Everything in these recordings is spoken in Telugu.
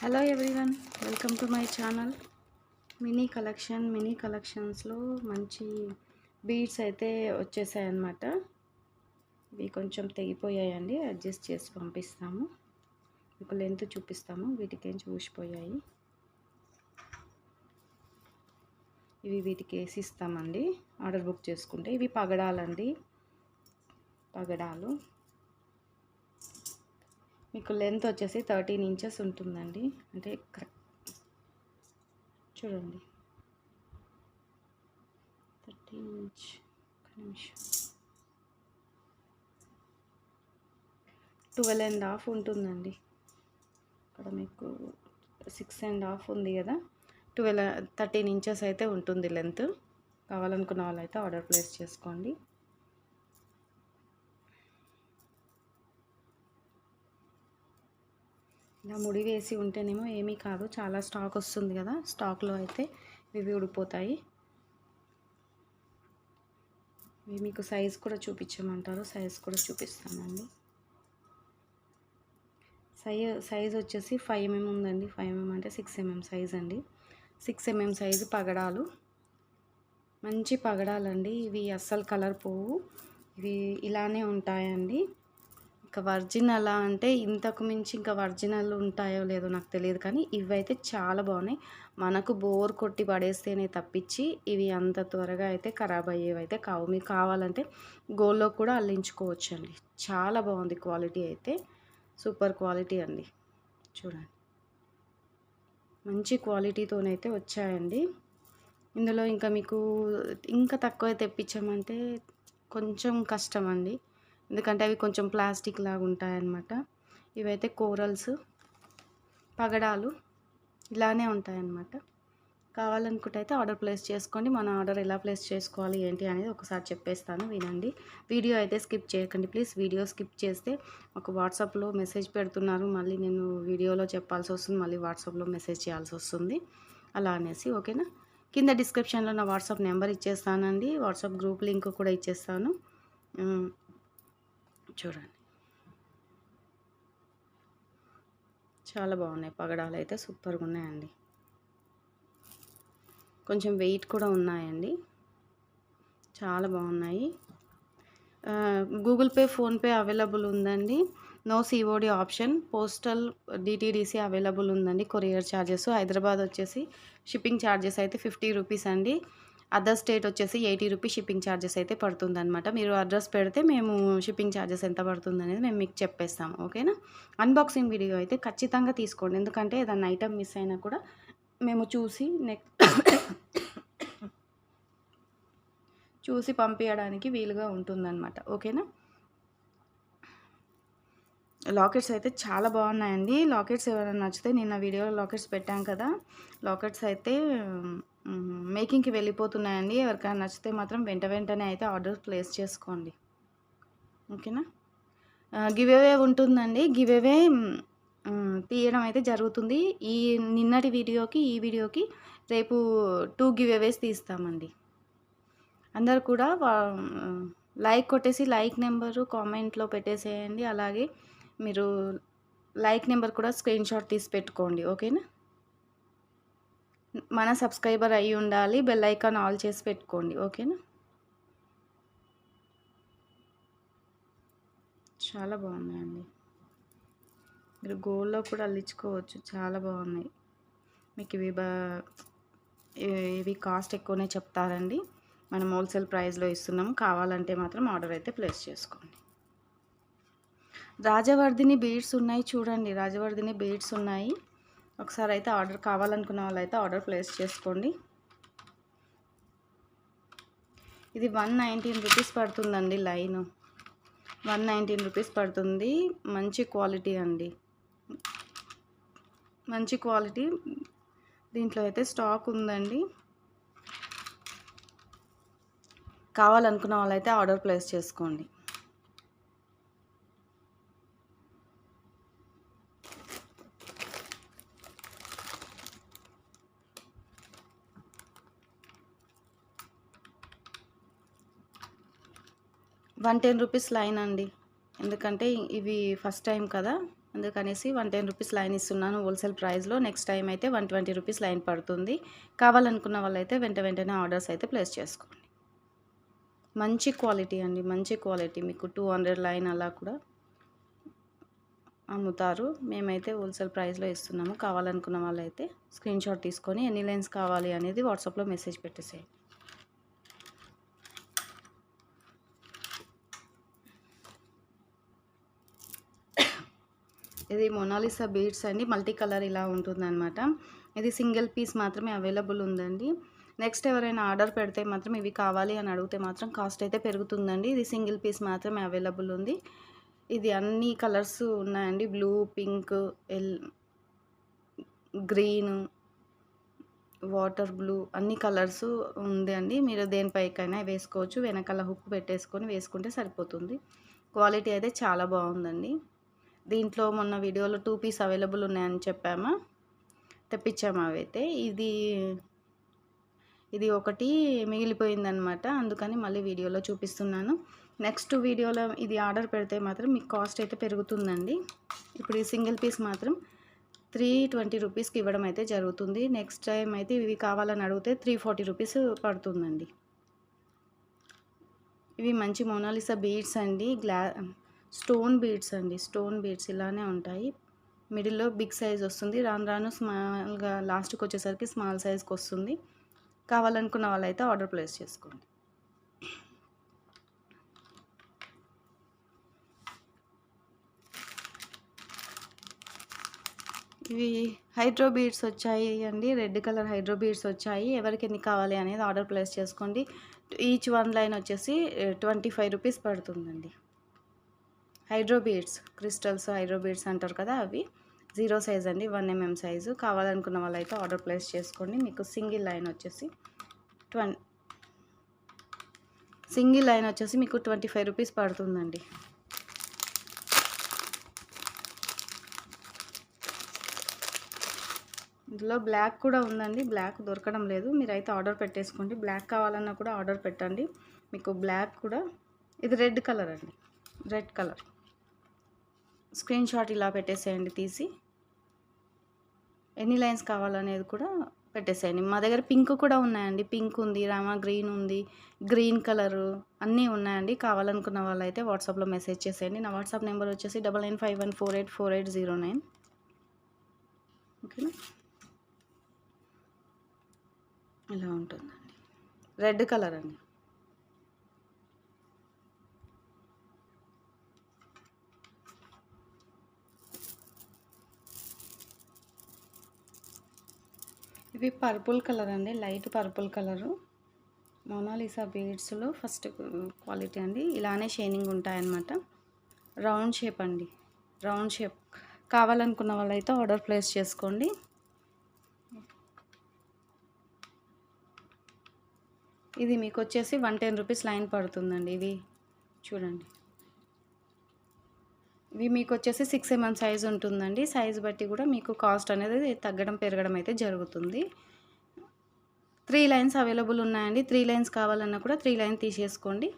Hello everyone welcome to my channel mini collection mini కలెక్షన్స్లో మంచి బీడ్స్ అయితే వచ్చేసాయి అన్నమాట ఇవి కొంచెం తెగిపోయాయండి అడ్జస్ట్ చేసి పంపిస్తాము. మీకు లెంత్ చూపిస్తాము వీటికేం చూసిపోయాయి. ఇవి వీటికి వేసి ఇస్తామండి ఆర్డర్ బుక్ చేసుకుంటే. ఇవి పగడాలండి పగడాలు. మీకు లెంత్ వచ్చేసి థర్టీన్ ఇంచెస్ ఉంటుందండి. అంటే కరెక్ట్ చూడండి. థర్టీన్ ఇంచ్ ఒక నిమిషం. ట్వెల్వ్ అండ్ హాఫ్ ఉంటుందండి. ఇక్కడ మీకు సిక్స్ అండ్ హాఫ్ ఉంది కదా. ట్వెల్వ్ థర్టీన్ ఇంచెస్ అయితే ఉంటుంది లెంత్ కావాలనుకున్న వాళ్ళైతే ఆర్డర్ ప్లేస్ చేసుకోండి. ఇలా ముడి వేసి ఉంటేనేమో ఏమీ కాదు. చాలా స్టాక్ వస్తుంది కదా స్టాక్లో అయితే ఇవి ఉడిపోతాయి ఇవి మీకు సైజ్ కూడా చూపించమంటారు. సైజ్ కూడా చూపిస్తానండి. సై సైజ్ వచ్చేసి ఫైవ్ ఎంఎం ఉందండి. ఫైవ్ ఎంఎం అంటే సిక్స్ ఎంఎం సైజ్ అండి. సిక్స్ ఎంఎం సైజు పగడాలు. మంచి పగడాలండి. ఇవి అస్సలు కలర్ పోవు. ఇవి ఇలానే ఉంటాయండి. ఇంకా వర్జిన్ ఎలా అంటే ఇంతకు మించి ఇంకా వర్జినల్ ఉంటాయో లేదో నాకు తెలియదు కానీ ఇవైతే చాలా బాగున్నాయి. మనకు బోర్ కొట్టి పడేస్తేనే తప్పించి ఇవి అంత త్వరగా అయితే ఖరాబ్ అయ్యేవి అయితే కావు. మీకు కావాలంటే గోల్లో కూడా అల్లించుకోవచ్చు అండి చాలా బాగుంది క్వాలిటీ అయితే. సూపర్ క్వాలిటీ అండి. చూడండి. మంచి క్వాలిటీతోనైతే వచ్చాయండి. ఇందులో ఇంకా మీకు ఇంకా తక్కువ తెప్పించామంటే కొంచెం కష్టం అండి. ఎందుకంటే అవి కొంచెం ప్లాస్టిక్ లాగా ఉంటాయన్నమాట. ఇవైతే కోరల్స్ పగడాలు ఇలానే ఉంటాయన్నమాట. కావాలనుకుంటే అయితే ఆర్డర్ ప్లేస్ చేసుకోండి. మన ఆర్డర్ ఎలా ప్లేస్ చేసుకోవాలి ఏంటి అనేది ఒకసారి చెప్పేస్తాను వినండి. వీడియో అయితే స్కిప్ చేయకండి ప్లీజ్. వీడియో స్కిప్ చేస్తే ఒక వాట్సాప్లో మెసేజ్ పెడుతున్నారు. మళ్ళీ నేను వీడియోలో చెప్పాల్సి వస్తుంది. మళ్ళీ వాట్సాప్లో మెసేజ్ చేయాల్సి వస్తుంది. అలా అనేసి ఓకేనా? కింద డిస్క్రిప్షన్లో నా వాట్సాప్ నెంబర్ ఇచ్చేస్తానండి. వాట్సాప్ గ్రూప్ లింక్ కూడా ఇచ్చేస్తాను. చూడండి. చాలా బాగున్నాయి పగడాలు అయితే సూపర్గా ఉన్నాయండి. కొంచెం వెయిట్ కూడా ఉన్నాయండి. చాలా బాగున్నాయి. గూగుల్ పే ఫోన్పే అవైలబుల్ ఉందండి. No COD option. Postal DTDC available ఉందండి. కొరియర్ ఛార్జెస్ హైదరాబాద్ వచ్చేసి షిప్పింగ్ ఛార్జెస్ అయితే ఫిఫ్టీ రూపీస్ అండి. అదర్ స్టేట్ వచ్చేసి ఎయిటీ రూపీస్ షిప్పింగ్ ఛార్జెస్ అయితే పడుతుంది అనమాట మీరు అడ్రస్ పెడితే మేము షిప్పింగ్ ఛార్జెస్ ఎంత పడుతుంది అనేది మేము మీకు చెప్పేస్తాము ఓకేనా? అన్బాక్సింగ్ వీడియో అయితే ఖచ్చితంగా తీసుకోండి. ఎందుకంటే ఏదన్నా ఐటమ్ మిస్ అయినా కూడా మేము చూసి నెక్స్ట్ చూసి పంపించడానికి వీలుగా ఉంటుందన్నమాట ఓకేనా? లాకెట్స్ అయితే చాలా బాగున్నాయండి. లాకెట్స్ ఎవరైనా నచ్చితే నిన్న వీడియోలో లాకెట్స్ పెట్టాం కదా. లాకెట్స్ అయితే మేకింగ్కి వెళ్ళిపోతున్నాయండి. ఎవరికైనా నచ్చితే మాత్రం వెంట వెంటనే అయితే ఆర్డర్ ప్లేస్ చేసుకోండి. ఓకేనా? గివ్ అవే ఉంటుందండి. గివ్ అవే తీయడం అయితే జరుగుతుంది. ఈ నిన్నటి వీడియోకి ఈ వీడియోకి రేపు టూ గివ్ అవేస్ తీస్తామండి. అందరు కూడా లైక్ కొట్టేసి లైక్ నెంబరు కామెంట్లో పెట్టేసేయండి. అలాగే మీరు లైక్ నెంబర్ కూడా స్క్రీన్ షాట్ తీసి పెట్టుకోండి. ఓకేనా? మన సబ్స్క్రైబర్ అయి ఉండాలి బెల్ ఐకాన్ ఆల్ చేసి పెట్టుకోండి ఓకేనా? చాలా బాగున్నాయండి. మీరు గోల్డ్లో కూడా అల్లించుకోవచ్చు చాలా బాగున్నాయి. మీకు ఇవి బా ఇవి కాస్ట్ ఎక్కువనే చెప్తారండి. మనం హోల్సేల్ ప్రైస్లో ఇస్తున్నాం కావాలంటే మాత్రం ఆర్డర్ అయితే ప్లేస్ చేసుకోండి. రాజవర్ధిని బీడ్స్ ఉన్నాయి చూడండి రాజవర్ధిని బీడ్స్ ఉన్నాయి. ఒకసారి అయితే ఆర్డర్ కావాలనుకున్న వాళ్ళు అయితే ఆర్డర్ ప్లేస్ చేసుకోండి. ఇది వన్ నైన్టీన్ రూపీస్ పడుతుందండి లైన్. వన్ నైన్టీన్ రూపీస్ పడుతుంది. మంచి క్వాలిటీ అండి. మంచి క్వాలిటీ. దీంట్లో అయితే స్టాక్ ఉందండి. కావాలనుకున్న వాళ్ళైతే ఆర్డర్ ప్లేస్ చేసుకోండి. వన్ టెన్ రూపీస్ లైన్ అండి. ఎందుకంటే ఇవి ఫస్ట్ టైం కదా. అందుకనేసి వన్ టెన్ రూపీస్ లైన్ ఇస్తున్నాను హోల్సేల్ ప్రైస్లో. నెక్స్ట్ టైం అయితే వన్ ట్వంటీ రూపీస్ లైన్ పడుతుంది. కావాలనుకున్న వాళ్ళైతే వెంట వెంటనే ఆర్డర్స్ అయితే ప్లేస్ చేసుకోండి. మంచి క్వాలిటీ అండి. మంచి క్వాలిటీ. మీకు టూ హండ్రెడ్ లైన్ అలా కూడా అమ్ముతారు. మేమైతే హోల్సేల్ ప్రైస్లో ఇస్తున్నాము. కావాలనుకున్న వాళ్ళైతే స్క్రీన్ షాట్ తీసుకొని ఎన్ని లైన్స్ కావాలి అనేది వాట్సాప్లో మెసేజ్ పెట్టేసేయండి. ఇది మొనాలిసా బీడ్స్ అండి. మల్టీ కలర్ ఇలా ఉంటుందన్నమాట. ఇది సింగిల్ పీస్ మాత్రమే అవైలబుల్ ఉందండి. నెక్స్ట్ ఎవరైనా ఆర్డర్ పెడితే మాత్రం ఇవి కావాలి అని అడిగితే మాత్రం కాస్ట్ అయితే పెరుగుతుందండి. ఇది సింగిల్ పీస్ మాత్రమే అవైలబుల్ ఉంది. ఇది అన్ని కలర్స్ ఉన్నాయండి. Blue pink L green water blue అన్ని కలర్స్ ఉంది అండి. మీరు దేనిపైకైనా వేసుకోవచ్చు. వెనకాల హుక్ పెట్టేసుకొని వేసుకుంటే సరిపోతుంది. క్వాలిటీ అయితే చాలా బాగుందండి. దీంట్లో మొన్న వీడియోలో టూ పీస్ అవైలబుల్ ఉన్నాయని చెప్పామా? తెప్పించాము అవైతే. ఇది ఇది ఒకటి మిగిలిపోయిందనమాట అందుకని మళ్ళీ వీడియోలో చూపిస్తున్నాను. నెక్స్ట్ వీడియోలో ఇది ఆర్డర్ పెడితే మాత్రం మీకు కాస్ట్ అయితే పెరుగుతుందండి. ఇప్పుడు ఈ సింగిల్ పీస్ మాత్రం త్రీ ట్వంటీ రూపీస్కి ఇవ్వడం అయితే జరుగుతుంది. నెక్స్ట్ టైం అయితే ఇవి కావాలని అడిగితే త్రీ ఫార్టీ రూపీస్ పడుతుందండి. ఇవి మంచి మోనాలిసా బీడ్స్ అండి. గ్లా స్టోన్ బీడ్స్ అండి. స్టోన్ బీడ్స్ ఇలానే ఉంటాయి. మిడిల్లో బిగ్ సైజ్ వస్తుంది. రాను రాను స్మాల్గా లాస్ట్కి వచ్చేసరికి స్మాల్ సైజ్కి వస్తుంది. కావాలనుకున్న వాళ్ళైతే ఆర్డర్ ప్లేస్ చేసుకోండి. ఇవి హైడ్రో బీడ్స్ వచ్చాయి అండి. రెడ్ కలర్ హైడ్రో బీడ్స్ వచ్చాయి. ఎవరికి ఎన్ని కావాలి అనేది ఆర్డర్ ప్లేస్ చేసుకోండి. ఈచ్ వన్ లైన్ వచ్చేసి ట్వంటీ ఫైవ్ రూపీస్ పడుతుందండి. Hydro beads crystals hydro beads అంటారు కదా అవి. జీరో సైజ్ అండి వన్ ఎంఎం సైజు. కావాలనుకున్న వాళ్ళైతే ఆర్డర్ ప్లేస్ చేసుకోండి. మీకు సింగిల్ లైన్ వచ్చేసి ట్వం సింగిల్ లైన్ వచ్చేసి మీకు ట్వంటీ ఫైవ్ రూపీస్ పడుతుందండి. ఇందులో బ్లాక్ కూడా ఉందండి. బ్లాక్ దొరకడం లేదు. మీరైతే ఆర్డర్ పెట్టేసుకోండి. బ్లాక్ కావాలన్నా కూడా ఆర్డర్ పెట్టండి. మీకు బ్లాక్ కూడా ఇది రెడ్ కలర్ అండి. Red colour. స్క్రీన్ షాట్ ఇలా పెట్టేసేయండి తీసి. ఎన్ని లైన్స్ కావాలనేది కూడా పెట్టేసేయండి. మా దగ్గర పింక్ కూడా ఉన్నాయండి. పింక్ ఉంది రామా గ్రీన్ ఉంది గ్రీన్ కలరు అన్నీ ఉన్నాయండి. కావాలనుకున్న వాళ్ళైతే వాట్సాప్లో మెసేజ్ చేసేయండి. నా వాట్సాప్ నెంబర్ వచ్చేసి double nine five one four eight four eight zero nine. ఓకేనా? ఇలా ఉంటుందండి. రెడ్ కలర్ అండి. ఇవి పర్పుల్ కలర్ అండి light purple colour. Mona Lisa బీడ్స్లో first quality అండి. ఇలానే షైనింగ్ ఉంటాయన్నమాట. రౌండ్ షేప్ అండి. Round shape. కావాలనుకున్న వాళ్ళైతే ఆర్డర్ ప్లేస్ చేసుకోండి. ఇది మీకు వచ్చేసి వన్ టెన్ రూపీస్ లైన్ పడుతుందండి ఇవి. చూడండి. ఇవి మీకు వచ్చేసి సిక్స్ ఎంఎం సైజ్ ఉంటుందండి. సైజ్ బట్టి కూడా మీకు కాస్ట్ అనేది తగ్గడం పెరగడం అయితే జరుగుతుంది. త్రీ లైన్స్ అవైలబుల్ ఉన్నాయండి. త్రీ లైన్స్ కావాలన్నా కూడా త్రీ లైన్ తీసేసుకోండి.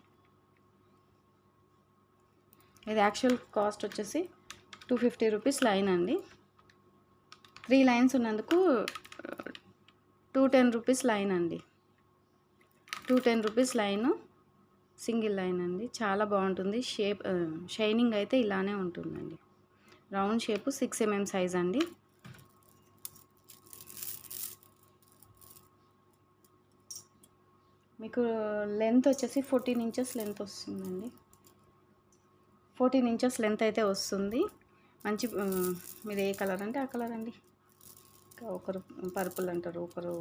ఇది యాక్చువల్ కాస్ట్ వచ్చేసి టూ ఫిఫ్టీ రూపీస్ లైన్ అండి. త్రీ లైన్స్ ఉన్నందుకు టూ టెన్ రూపీస్ లైన్ అండి. Two ten rupees line single line అండి. చాలా బాగుంటుంది. షేప్ షైనింగ్ అయితే ఇలానే ఉంటుందండి. Round shape six MM size అండి. మీకు లెంత్ వచ్చేసి ఫోర్టీన్ ఇంచెస్ లెంత్ వస్తుందండి. ఫోర్టీన్ ఇంచెస్ లెంత్ అయితే వస్తుంది. మంచి మీరు ఏ కలర్ అంటే ఆ కలర్ అండి. ఒకరు పర్పుల్ అంటారు ఒకరు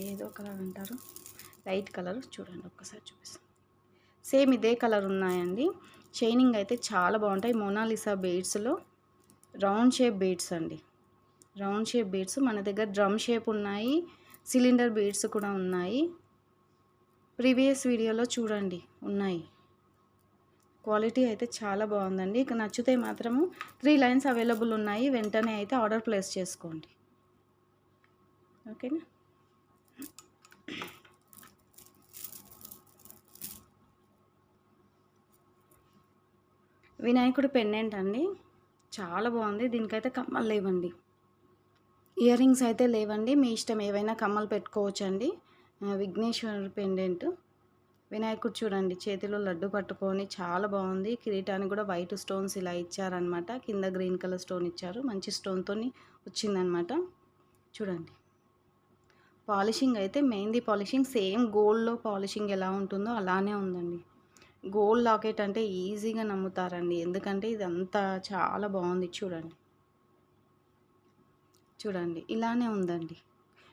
ఏదో కలర్ అంటారు. లైట్ కలర్ చూడండి ఒక్కసారి చూపిస్తాను. సేమ్ ఇదే కలర్ ఉన్నాయండి. చైనింగ్ అయితే చాలా బాగుంటాయి. మోనాలిసా బీడ్స్లో రౌండ్ షేప్ బీడ్స్ అండి. Round shape beads. మన దగ్గర డ్రమ్ షేప్ ఉన్నాయి. సిలిండర్ బీడ్స్ కూడా ఉన్నాయి. ప్రీవియస్ వీడియోలో చూడండి. ఉన్నాయి. క్వాలిటీ అయితే చాలా బాగుందండి. ఇక నచ్చితే మాత్రము త్రీ లైన్స్ అవైలబుల్ ఉన్నాయి. వెంటనే అయితే ఆర్డర్ ప్లేస్ చేసుకోండి. ఓకేనా? వినాయకుడు పెండెంట్ అండి చాలా బాగుంది. దీనికైతే కమ్మలు లేవండి. ఇయర్ రింగ్స్ అయితే లేవండి. మీ ఇష్టం ఏవైనా కమ్మలు పెట్టుకోవచ్చండి. ఆ, పెండెంట్ వినాయకుడు చూడండి చేతిలో లడ్డు పట్టుకొని చాలా బాగుంది. కిరీటానికి కూడా వైట్ స్టోన్స్ ఇలా ఇచ్చారనమాట కింద గ్రీన్ కలర్ స్టోన్ ఇచ్చారు. మంచి స్టోన్తో వచ్చిందనమాట చూడండి. పాలిషింగ్ అయితే మెహందీ పాలిషింగ్ సేమ్ గోల్డ్లో పాలిషింగ్ ఎలా ఉంటుందో అలానే ఉందండి. గోల్డ్ లాకెట్ అంటే ఈజీగా నమ్ముతారండి. ఎందుకంటే ఇది అంతా చాలా బాగుంది చూడండి. చూడండి ఇలానే ఉందండి.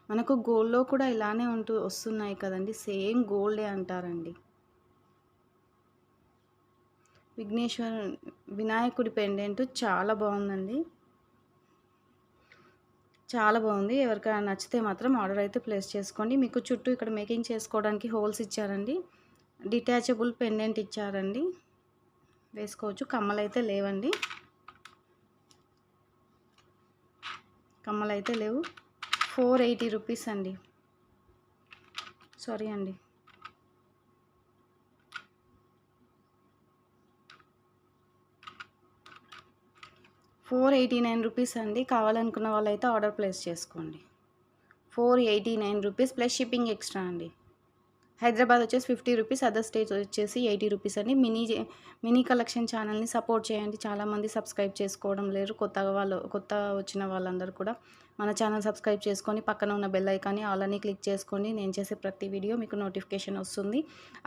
మనకు గోల్డ్లో కూడా ఇలానే ఉంటూ వస్తున్నాయి కదండి. సేమ్ గోల్డే అంటారండి. విఘ్నేశ్వర వినాయకుడి పెండెంట్ చాలా బాగుందండి. చాలా బాగుంది. ఎవరికైనా నచ్చితే మాత్రం ఆర్డర్ అయితే ప్లేస్ చేసుకోండి. మీకు చుట్టూ ఇక్కడ మేకింగ్ చేసుకోవడానికి హోల్స్ ఇచ్చారండి. డిటాచబుల్ పెండెంట్ ఇచ్చారండి. వేసుకోవచ్చు. కమ్మలు అయితే లేవండి. కమ్మలు అయితే లేవు. ఫోర్ ఎయిటీ రూపీస్ అండి. సారీ అండి. ఫోర్ ఎయిటీ నైన్ రూపీస్ అండి. కావాలనుకున్న వాళ్ళైతే ఆర్డర్ ప్లేస్ చేసుకోండి. Four eighty nine rupees plus shipping extra అండి. హైదరాబాద్ వచ్చేసి ఫిఫ్టీ రూపీస్ అదర్ స్టేట్ వచ్చేసి ఎయిటీ రూపీస్ అండి మినీ మినీ కలెక్షన్ ఛానల్ని సపోర్ట్ చేయండి. చాలామంది సబ్స్క్రైబ్ చేసుకోవడం లేరు. కొత్తగా వాళ్ళు కొత్త వచ్చిన వాళ్ళందరూ కూడా మన ఛానల్ సబ్స్క్రైబ్ చేసుకొని పక్కన ఉన్న బెల్ ఐకాన్ని ఆల్ అని క్లిక్ చేసుకోండి నేను చేసే ప్రతి వీడియో మీకు నోటిఫికేషన్ వస్తుంది.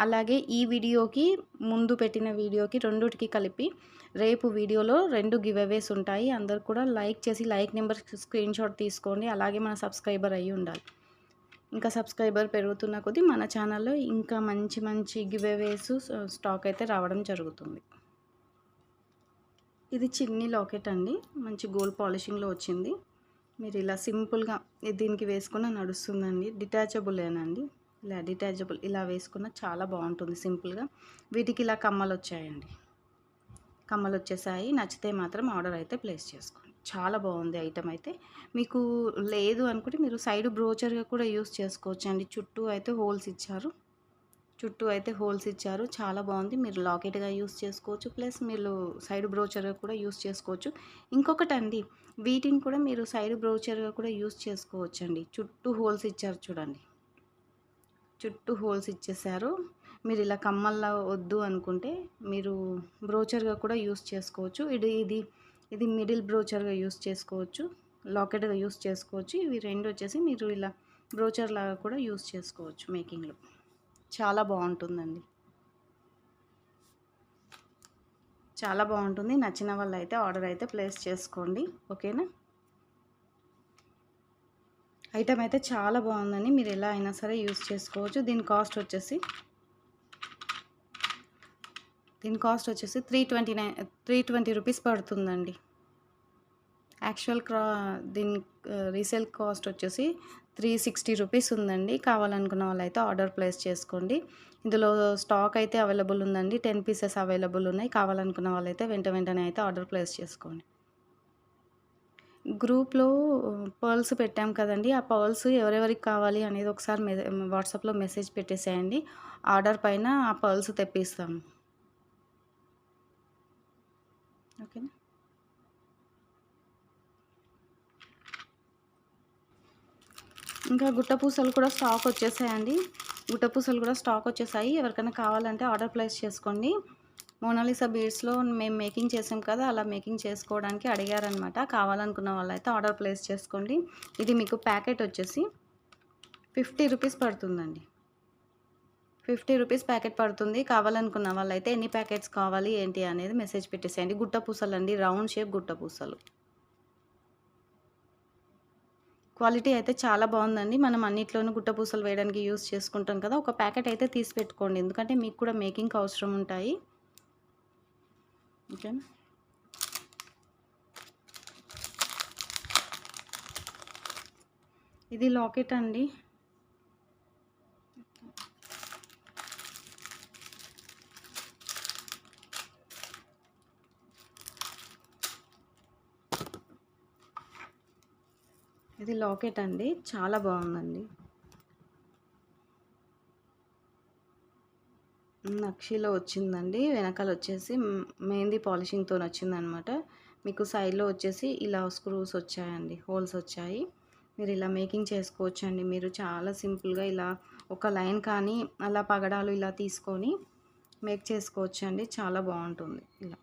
అలాగే ఈ వీడియోకి ముందు పెట్టిన వీడియోకి రెండుటికి కలిపి రేపు వీడియోలో రెండు గివ్ అవేస్ ఉంటాయి. అందరు కూడా లైక్ చేసి లైక్ నెంబర్ స్క్రీన్ షాట్ తీసుకోండి. అలాగే మన సబ్స్క్రైబర్ అయ్యి ఉండాలి. ఇంకా సబ్స్క్రైబర్ పెరుగుతున్న కొద్దీ మన ఛానల్లో ఇంకా మంచి మంచి గివేవేస్ స్టాక్ అయితే రావడం జరుగుతుంది. ఇది చిన్ని లాకెట్ అండి. మంచి గోల్డ్ పాలిషింగ్లో వచ్చింది. మీరు ఇలా సింపుల్గా దీనికి వేసుకున్న నడుస్తుందండి. డిటాచబులేనండి. ఇలా డిటాచబుల్ ఇలా వేసుకున్న చాలా బాగుంటుంది సింపుల్గా. వీటికి ఇలా కమ్మలు వచ్చాయండి. కమ్మలు వచ్చేసాయి. నచ్చితే మాత్రం ఆర్డర్ అయితే ప్లేస్ చేసుకోండి. చాలా బాగుంది ఐటమ్ అయితే. మీకు లేదు అనుకుంటే మీరు సైడ్ బ్రోచర్గా కూడా యూస్ చేసుకోవచ్చు అండి చుట్టూ అయితే హోల్స్ ఇచ్చారు. చుట్టూ అయితే హోల్స్ ఇచ్చారు. చాలా బాగుంది. మీరు లాకెట్గా యూస్ చేసుకోవచ్చు. ప్లస్ మీరు సైడ్ బ్రోచర్గా కూడా యూస్ చేసుకోవచ్చు. ఇంకొకటి అండి వీటిని కూడా మీరు సైడ్ బ్రోచర్గా కూడా యూస్ చేసుకోవచ్చు అండి చుట్టూ హోల్స్ ఇచ్చారు చూడండి. చుట్టూ హోల్స్ ఇచ్చేసారు. మీరు ఇలా కమ్మల్లా వద్దు అనుకుంటే మీరు బ్రోచర్గా కూడా యూస్ చేసుకోవచ్చు. ఇది ఇది ఇది మిడిల్ బ్రోచర్గా యూస్ చేసుకోవచ్చు లాకెట్గా యూస్ చేసుకోవచ్చు. ఇవి రెండు వచ్చేసి మీరు ఇలా బ్రోచర్ లాగా కూడా యూస్ చేసుకోవచ్చు మేకింగ్లో. చాలా బాగుంటుందండి. చాలా బాగుంటుంది. నచ్చిన వాళ్ళు అయితే ఆర్డర్ అయితే ప్లేస్ చేసుకోండి. ఓకేనా? ఐటమ్ అయితే చాలా బాగుందండి. మీరు ఎలా అయినా సరే యూస్ చేసుకోవచ్చు. దీని కాస్ట్ వచ్చేసి దీని కాస్ట్ వచ్చేసి three twenty nine three twenty rupees పడుతుందండి. యాక్చువల్ క్రా దీని రీసేల్ కాస్ట్ వచ్చేసి త్రీ సిక్స్టీ రూపీస్ ఉందండి. కావాలనుకున్న వాళ్ళైతే ఆర్డర్ ప్లేస్ చేసుకోండి. ఇందులో స్టాక్ అయితే అవైలబుల్ ఉందండి. టెన్ పీసెస్ అవైలబుల్ ఉన్నాయి. కావాలనుకున్న వాళ్ళైతే వెంట వెంటనే అయితే ఆర్డర్ ప్లేస్ చేసుకోండి. గ్రూప్లో పర్ల్స్ పెట్టాం కదండి. ఆ పర్ల్స్ ఎవరెవరికి కావాలి అనేది ఒకసారి మె వాట్సాప్లో మెసేజ్ పెట్టేసేయండి. ఆర్డర్ పైన ఆ పర్ల్స్ తెప్పిస్తాము ఓకేనా? ఇంకా గుట్ట పూసలు కూడా స్టాక్ వచ్చేసాయండి. గుట్ట పూసలు కూడా స్టాక్ వచ్చేసాయి. ఎవరికైనా కావాలంటే ఆర్డర్ ప్లేస్ చేసుకోండి. మోనాలిసా బీడ్స్లో మేము మేకింగ్ చేసాం కదా అలా మేకింగ్ చేసుకోవడానికి అడిగారనమాట కావాలనుకున్న వాళ్ళైతే ఆర్డర్ ప్లేస్ చేసుకోండి. ఇది మీకు ప్యాకెట్ వచ్చేసి ఫిఫ్టీ రూపీస్ పడుతుందండి. ఫిఫ్టీ రూపీస్ ప్యాకెట్ పడుతుంది. కావాలనుకున్న వాళ్ళైతే ఎన్ని ప్యాకెట్స్ కావాలి ఏంటి అనేది మెసేజ్ పెట్టేసేయండి. గుట్ట పూసలు అండి రౌండ్ షేప్ గుట్ట పూసలు క్వాలిటీ అయితే చాలా బాగుందండి. మనం అన్నిట్లోనూ గుట్ట పూసలు వేయడానికి యూస్ చేసుకుంటాం కదా. ఒక ప్యాకెట్ అయితే తీసి పెట్టుకోండి. ఎందుకంటే మీకు కూడా మేకింగ్కి అవసరం ఉంటాయి. ఓకేనా ఇది లాకెట్ అండి. ఇది లాకెట్ అండి. చాలా బాగుందండి. నక్షీలో వచ్చిందండి. వెనకాల వచ్చేసి మెహందీ పాలిషింగ్తో వచ్చిందనమాట. మీకు సైడ్లో వచ్చేసి ఇలా స్క్రూస్ వచ్చాయండి. హోల్స్ వచ్చాయి. మీరు ఇలా మేకింగ్ చేసుకోవచ్చు అండి మీరు చాలా సింపుల్గా ఇలా ఒక లైన్ కానీ అలా పగడాలు ఇలా తీసుకొని మేక్ చేసుకోవచ్చు అండి చాలా బాగుంటుంది. ఇలా.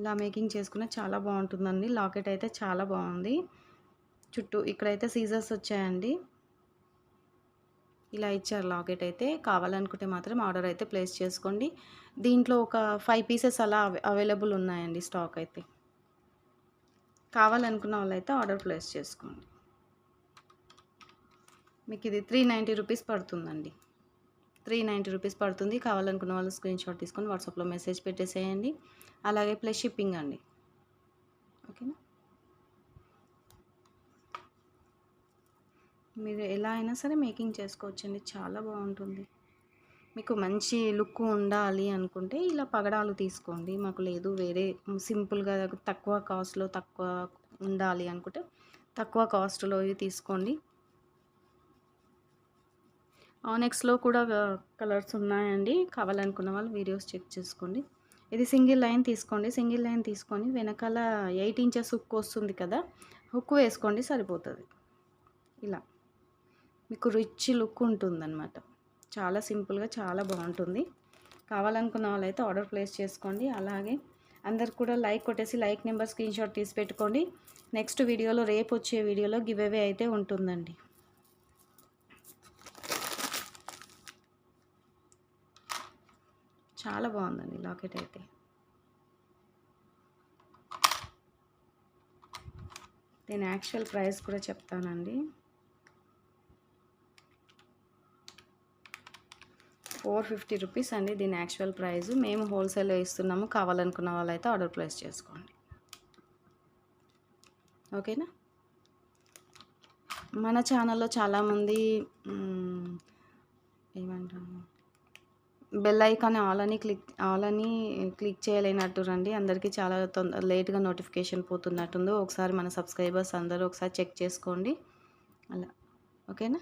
ఇలా మేకింగ్ చేసుకున్న చాలా బాగుంటుందండి. లాకెట్ అయితే చాలా బాగుంది. చుట్టూ ఇక్కడైతే సీజర్స్ వచ్చాయండి. ఇలా ఇచ్చారు లాకెట్ అయితే. కావాలనుకుంటే మాత్రం ఆర్డర్ అయితే ప్లేస్ చేసుకోండి. దీంట్లో ఒక ఫైవ్ పీసెస్ అలా అవైలబుల్ ఉన్నాయండి స్టాక్ అయితే. కావాలనుకున్న వాళ్ళైతే ఆర్డర్ ప్లేస్ చేసుకోండి. మీకు ఇది త్రీ నైంటీ రూపీస్ పడుతుందండి. త్రీ నైంటీ రూపీస్ పడుతుంది. కావాలనుకున్న వాళ్ళు స్క్రీన్ షాట్ తీసుకొని వాట్సాప్లో మెసేజ్ పెట్టేసేయండి. అలాగే ప్లస్ షిప్పింగ్ అండి. ఓకేనా? మీరు ఎలా అయినా సరే మేకింగ్ చేసుకోవచ్చండి. చాలా బాగుంటుంది. మీకు మంచి లుక్ ఉండాలి అనుకుంటే ఇలా పగడాలు తీసుకోండి. మాకు లేదు వేరే సింపుల్గా తక్కువ కాస్ట్లో తక్కువ ఉండాలి అనుకుంటే తక్కువ కాస్ట్లో ఇవి తీసుకోండి. ఆనెక్స్లో కూడా కలర్స్ ఉన్నాయండి. కావాలనుకున్న వాళ్ళు వీడియోస్ చెక్ చేసుకోండి. ఇది సింగిల్ లైన్ తీసుకోండి సింగిల్ లైన్ తీసుకొని వెనకాల ఎయిట్ ఇంచెస్ హుక్ వస్తుంది కదా హుక్ వేసుకోండి సరిపోతుంది. ఇలా. మీకు రిచ్ లుక్ ఉంటుందన్నమాట. చాలా సింపుల్గా చాలా బాగుంటుంది. కావాలనుకున్న వాళ్ళైతే ఆర్డర్ ప్లేస్ చేసుకోండి. అలాగే అందరు కూడా లైక్ కొట్టేసి లైక్ నెంబర్ స్క్రీన్ షాట్ తీసి పెట్టుకోండి. నెక్స్ట్ వీడియోలో రేపు వచ్చే వీడియోలో గివ్ అవే అయితే ఉంటుందండి. చాలా బాగుందండి లాకెట్ అయితే. దీని యాక్చువల్ ప్రైస్ కూడా చెప్తానండి. ఫోర్ ఫిఫ్టీ రూపీస్ అండి దీని యాక్చువల్ ప్రైస్. మేము హోల్సేల్లో ఇస్తున్నాము. కావాలనుకున్న వాళ్ళైతే ఆర్డర్ ప్లేస్ చేసుకోండి. ఓకేనా? మన ఛానల్లో చాలామంది ఏమంటారు? బెల్ ఐకాన్ ఆల్ అని క్లిక్ ఆల్ అని క్లిక్ చేయలేనట్టు రండి. అందరికీ చాలా తొందర లేట్గా నోటిఫికేషన్ పోతున్నట్టుందో. ఒకసారి మన సబ్స్క్రైబర్స్ అందరూ ఒకసారి చెక్ చేసుకోండి. అలా. ఓకేనా?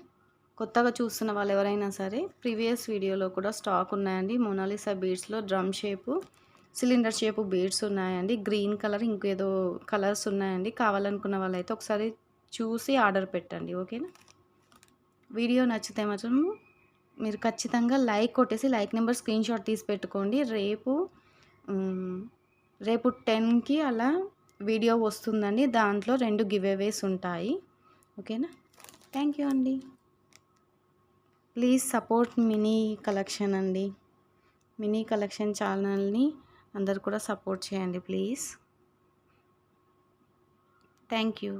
కొత్తగా చూస్తున్న వాళ్ళు ఎవరైనా సరే ప్రీవియస్ వీడియోలో కూడా స్టాక్ ఉన్నాయండి. Mona Lisa బీడ్స్లో drum shape cylinder shape beads ఉన్నాయండి. గ్రీన్ కలర్ ఇంకేదో కలర్స్ ఉన్నాయండి. కావాలనుకున్న వాళ్ళైతే ఒకసారి చూసి ఆర్డర్ పెట్టండి. ఓకేనా? వీడియో నచ్చితే మాత్రం మీరు ఖచ్చితంగా లైక్ కొట్టేసి లైక్ నెంబర్ స్క్రీన్ షాట్ తీసి పెట్టుకోండి. రేపు రేపు టెన్కి అలా వీడియో వస్తుందండి. దాంట్లో రెండు గివేవేస్ ఉంటాయి. ఓకేనా? థ్యాంక్ యూ అండి. ప్లీజ్ సపోర్ట్ మినీ కలెక్షన్ అండి. మినీ కలెక్షన్ ఛానల్ని అందరు కూడా సపోర్ట్ చేయండి ప్లీజ్. Thank you.